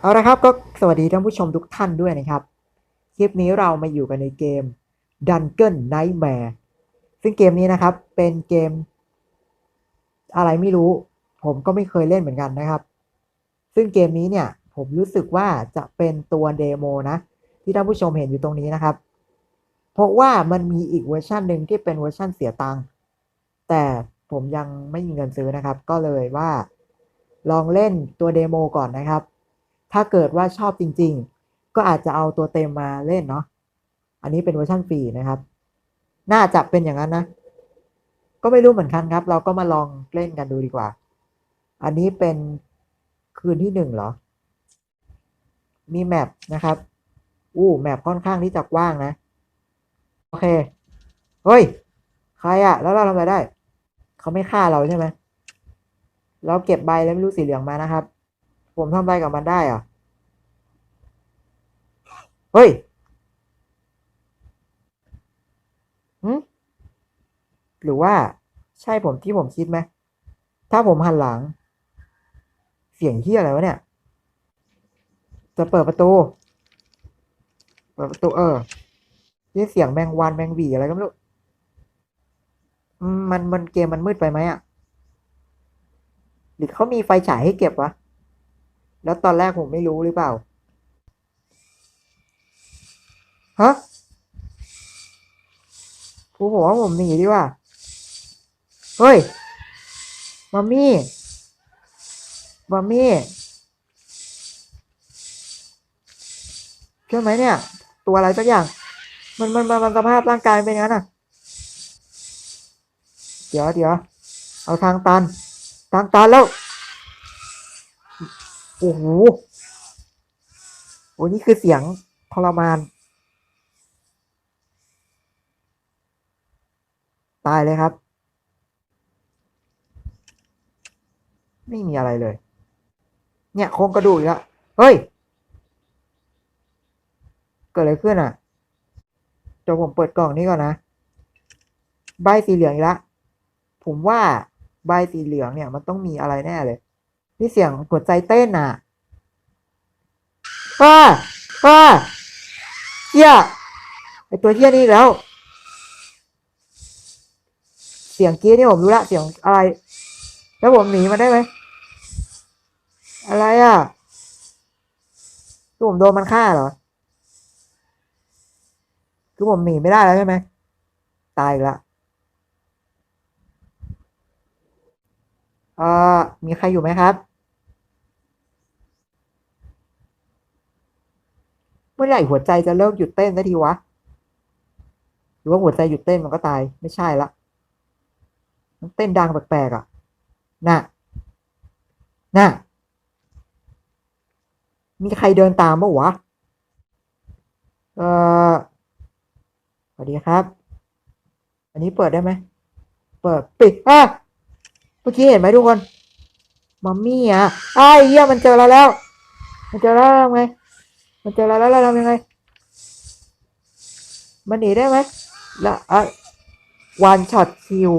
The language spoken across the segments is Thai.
เอาละครับก็สวัสดีท่านผู้ชมทุกท่านด้วยนะครับ คลิปนี้เรามาอยู่กันในเกม Dungeon Nightmare ซึ่งเกมนี้นะครับเป็นเกม อะไรไม่รู้ ผมก็ไม่เคยเล่นเหมือนกันนะครับ ซึ่งเกมนี้เนี่ยผมรู้สึกว่าจะเป็นตัวเดโมนะ ที่ท่านผู้ชมเห็นอยู่ตรงนี้นะครับ เพราะว่ามันมีอีกเวอร์ชันหนึ่งที่เป็นเวอร์ชันเสียตังค์แต่ผมยังไม่มีเงินซื้อนะครับ ก็เลยว่า ลองเล่นตัวเดโมก่อนนะครับ ถ้าเกิดว่าชอบจริง ๆ ก็อาจจะเอาตัวเต็มมาเล่นเนาะอันนี้เป็นเวอร์ชันฟรีนะครับ น่าจะเป็นอย่างนั้นนะ ก็ไม่รู้เหมือนกันครับ เราก็มาลองเล่นกันดูดีกว่า อันนี้เป็นคืนที่หนึ่งเหรอ มีแมปนะครับ อู้แมปค่อนข้างที่จะกว้างนะ โอเค เฮ้ย ใครอะแล้วเราทำอะไรได้ เขาไม่ฆ่าเราใช่ไหมเราเก็บใบแล้วไม่รู้สีเหลืองมานะครับ ผมทำอะไรกับมันได้อะ เฮ้ยหืมหรือว่าใช่ผมที่ผมคิดไหม ถ้าผมหันหลัง เสียงที่อะไรวะเนี่ย จะเปิดประตู เปิดประตูเออนี่เสียงแมงวันแมงวีอะไรก็ไม่รู้มมันมันเกมมันมืดไปไหมอะ หรือเขามีไฟฉายให้เก็บวะ แล้วตอนแรกผมไม่รู้หรือเปล่า ฮะครูบอกว่าผมหนีดีกว่า เฮ้ย มัมมี่ มัมมี่ใช่ไหมเนี่ย ตัวอะไรสักอย่าง มันมันมันมันสภาพร่างกายเป็นย่างนั้นอะ เดี๋ยวเดี๋ยว เอาทางตัน ทางตันแล้ว โอ้โหโอ้นี่คือเสียงทรมาน ตายเลยครับ ไม่มีอะไรเลย เนี่ยโครงกระดูกอีกแล้วเฮ้ย เกิดอะไรขึ้นอะเดี๋ยวผมเปิดกล่องนี้ก่อนนะ ใบสีเหลืองอีกแล้วผมว่าใบสีเหลืองเนี่ย มันต้องมีอะไรแน่เลย นี่เสียงหัวใจเต้นอะป้าป้าเฮียไอตัวเฮียนี่แล้ว เสียงกี้นี่ผมรู้ละเสียงอะไร แล้วผมหนีมันได้ไหมอะไรอะคือผมโดนมันฆ่าเหรอ คือผมหนีไม่ได้แล้วใช่ไหม ตายละเอ่อมีใครอยู่ไหมครับ เมื่อไหร่หัวใจจะเริ่มหยุดเต้นสักทีวะ หรือว่าหัวใจหยุดเต้นมันก็ตายไม่ใช่ละมันเต้นดังแปลกๆอะน่ะน่ะมีใครเดินตามปะวะ เออสวัสดีครับ อันนี้เปิดได้ไหม เปิดปิดอะเมื่อกี้เห็นไหมทุกคน มัมมี่อะไอ้เหี้ยมันเจอเราแล้ว มันเจอเราแล้วไง มันเจอเราแล้วเราทำยังไง มันหนีได้ไหมแล้วอะวันช็อตคิว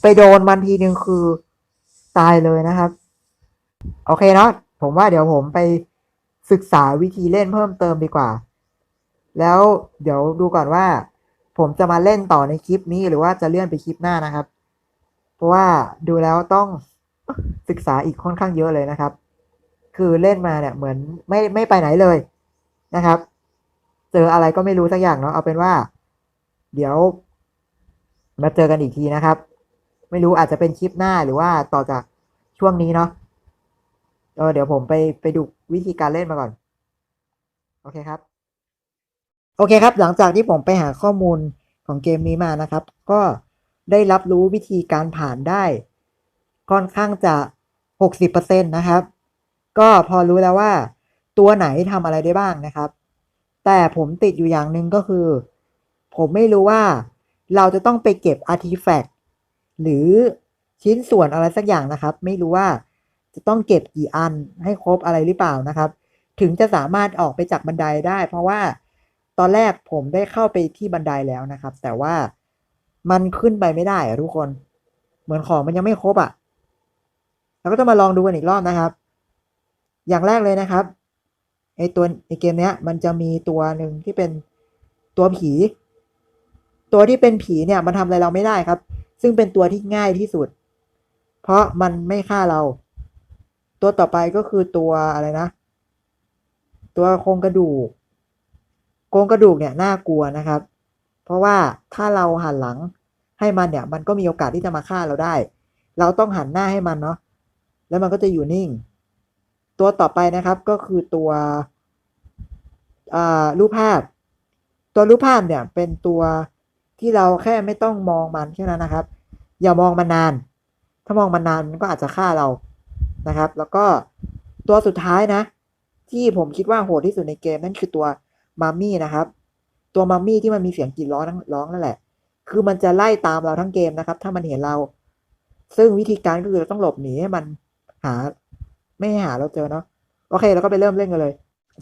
ไปโดนมันทีนึงคือตายเลยนะครับ โอเคเนาะผมว่าเดี๋ยวผมไปศึกษาวิธีเล่นเพิ่มเติมดีกว่า แล้วเดี๋ยวดูก่อนว่า ผมจะมาเล่นต่อในคลิปนี้หรือว่าจะเลื่อนไปคลิปหน้านะครับ เพราะว่าดูแล้วต้องศึกษาอีกค่อนข้างเยอะเลยนะครับ คือเล่นมาเนี่ยเหมือนไม่ไม่ไปไหนเลยนะครับ เจออะไรก็ไม่รู้สักอย่างเนาะเอาเป็นว่า เดี๋ยว มาเจอกันอีกทีนะครับ ไม่รู้อาจจะเป็นคลิปหน้าหรือว่าต่อจากช่วงนี้เนาะเออเดี๋ยวผมไปไปดูวิธีการเล่นมาก่อน โอเคครับ โอเคครับ หลังจากที่ผมไปหาข้อมูลของเกมนี้มานะครับ ก็ได้รับรู้วิธีการผ่านได้ ค่อนข้างจะ 60%นะครับ ก็พอรู้แล้วว่า ตัวไหนทำอะไรได้บ้างนะครับ แต่ผมติดอยู่อย่างหนึ่งก็คือ ผมไม่รู้ว่าเราจะต้องไปเก็บอาร์ติแฟกต์หรือชิ้นส่วนอะไรสักอย่างนะครับ ไม่รู้ว่าจะต้องเก็บกี่อันให้ครบอะไรหรือเปล่านะครับ ถึงจะสามารถออกไปจากบันไดได้ เพราะว่าตอนแรกผมได้เข้าไปที่บันไดแล้วนะครับ แต่ว่ามันขึ้นไปไม่ได้อะทุกคน เหมือนของมันยังไม่ครบอะ่ะ เราก็จะมาลองดูกันอีกรอบนะครับ อย่างแรกเลยนะครับไอตัวไอเกมเนี้ยมันจะมีตัวหนึ่งที่เป็นตัวผี ตัวที่เป็นผีเนี่ยมันทำอะไรเราไม่ได้ครับ ซึ่งเป็นตัวที่ง่ายที่สุด เพราะมันไม่ฆ่าเรา ตัวต่อไปก็คือตัวอะไรนะ ตัวโครงกระดูกโครงกระดูกเนี่ยน่ากลัวนะครับ เพราะว่าถ้าเราหันหลังให้มันเนี่ย มันก็มีโอกาสที่จะมาฆ่าเราได้ เราต้องหันหน้าให้มันเนาะแล้วมันก็จะอยู่นิ่ง ตัวต่อไปนะครับก็คือตัวรูปภาพ ตัวรูปภาพเนี่ยเป็นตัวที่เราแค่ไม่ต้องมองมันแค่นั้นนะครับ อย่ามองมันนาน ถ้ามองมันนานมันก็อาจจะฆ่าเรานะครับ แล้วก็ตัวสุดท้ายนะ ที่ผมคิดว่าโหดที่สุดในเกมนั่นคือตัวมัมมี่นะครับ ตัวมัมมี่ที่มันมีเสียงกรีดร้องทั้งร้องนั่นแหละ คือมันจะไล่ตามเราทั้งเกมนะครับ ถ้ามันเห็นเรา ซึ่งวิธีการก็คือเราต้องหลบหนีให้มันหา ไม่หาเราเจอเนาะโอเคเราก็ไปเริ่มเล่นกันเลย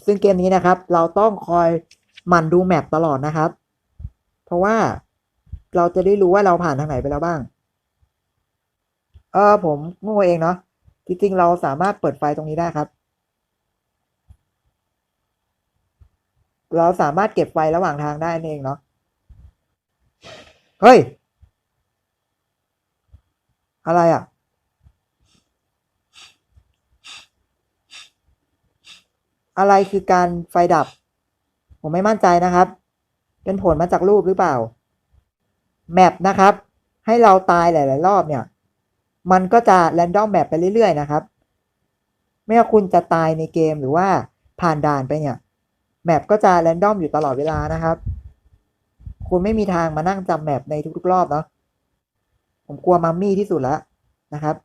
ซึ่งเกมนี้นะครับ เราต้องคอยหมั่นดูแมปตลอดนะครับ เพราะว่าเราจะได้รู้ว่าเราผ่านทางไหนไปแล้วบ้าง เออผมโง่เองเนาะจริงๆเราสามารถเปิดไฟตรงนี้ได้ครับ เราสามารถเก็บไฟระหว่างทางได้นั่นเองเนาะเฮ้ย อะไรอะ อะไรคือการไฟดับ ผมไม่มั่นใจนะครับ เป็นผลมาจากรูปหรือเปล่า แมปนะครับ ให้เราตายหลาย ๆ รอบเนี่ย มันก็จะแรนดอมแมปไปเรื่อย ๆ นะครับ ไม่ว่าคุณจะตายในเกมหรือว่าผ่านด่านไปเนี่ย แมปก็จะแรนดอมอยู่ตลอดเวลานะครับ คุณไม่มีทางมานั่งจำแมปในทุก ๆ รอบเนาะ ผมกลัวมัมมี่ที่สุดแล้วนะครับ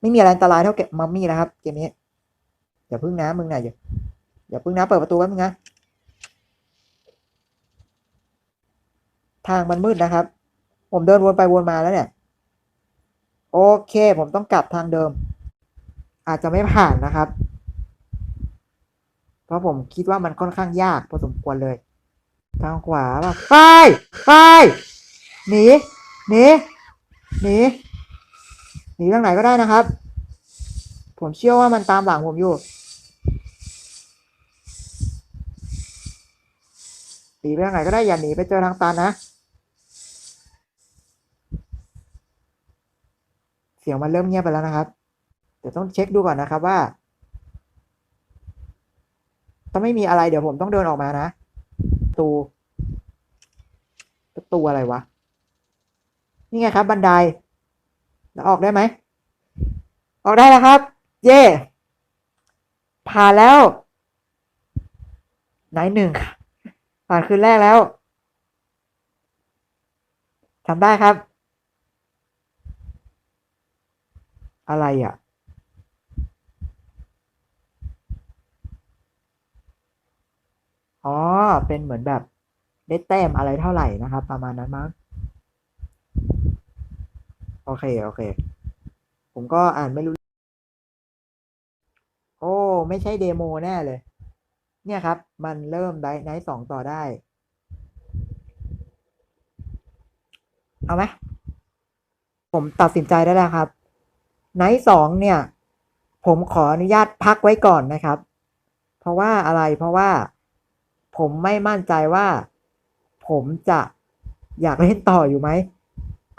ไม่มีอะไรอันตรายเท่าเกมมัมมี่นะครับ เกมนี้ อย่าพึ่งนะมึงนะอย่าอย่าพึ่งนะเปิดประตูแป๊บนึงนะทางมันมืดนะครับ ผมเดินวนไปวนมาแล้วเนี่ย โอเค ผมต้องกลับทางเดิม อาจจะไม่ผ่านนะครับ เพราะผมคิดว่ามันค่อนข้างยากพอสมควรเลย ทางขวาป่ะไปไปหนีหนีหนีหนีทางไหนก็ได้นะครับ ผมเชื่อว่ามันตามหลังผมอยู่ หนีไปทางไหนก็ได้อย่าหนีไปเจอทางตันนะ เสียงมันเริ่มเงียบไปแล้วนะครับ เดี๋ยวต้องเช็คดูก่อนนะครับว่า ถ้าไม่มีอะไรเดี๋ยวผมต้องเดินออกมานะประตูประตูอะไรวะ นี่ไงครับ บันไดแล้วออกได้ไหม ออกได้แล้วครับ เย่ผ่านแล้ว ไหนหนึ่งค่ะ ผ่านคืนแรกแล้วทำได้ครับ อะไรอะ อ๋อ เป็นเหมือนแบบได้แต้มอะไรเท่าไหร่นะครับ ประมาณนั้นมั้งโอเค โอเค ผมก็อ่านไม่รู้ โอ้ ไม่ใช่เดโมแน่เลย เนี่ยครับ มันเริ่มไดไนท์สองต่อได้ เอาไหมผมตัดสินใจได้แล้วครับไนท์สองเนี่ย ผมขออนุญาตพักไว้ก่อนนะครับ เพราะว่าอะไรเพราะว่าผมไม่มั่นใจว่า ผมจะอยากเล่นต่ออยู่ไหม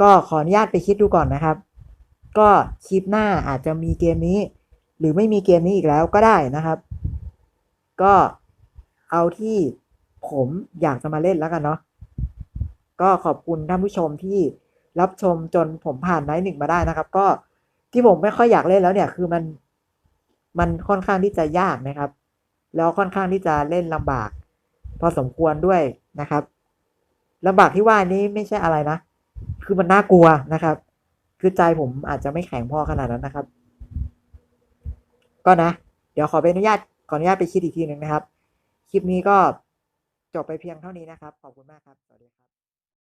ก็ขออนุญาตไปคิดดูก่อนนะครับ ก็คลิปหน้าอาจจะมีเกมนี้ หรือไม่มีเกมนี้อีกแล้วก็ได้นะครับ ก็เอาที่ผมอยากจะมาเล่นแล้วกันเนาะก็ขอบคุณท่านผู้ชมที่รับชมจนผมผ่านไนท์หนึ่งมาได้นะครับ ก็ที่ผมไม่ค่อยอยากเล่นแล้วเนี่ย คือมันมันค่อนข้างที่จะยากนะครับ แล้วค่อนข้างที่จะเล่นลำบาก พอสมควรด้วยนะครับลำบากที่ว่านี้ไม่ใช่อะไรนะ คือมันน่ากลัวนะครับ คือใจผมอาจจะไม่แข็งพอขนาดนั้นนะครับ ก็นะ เดี๋ยวขอไปอนุญาต ออนุญาตไปคิดอีกทีหนึ่งนะครับ คลิปนี้ก็จบไปเพียงเท่านี้นะครับ ขอบคุณมากครับ สวัสดีครับ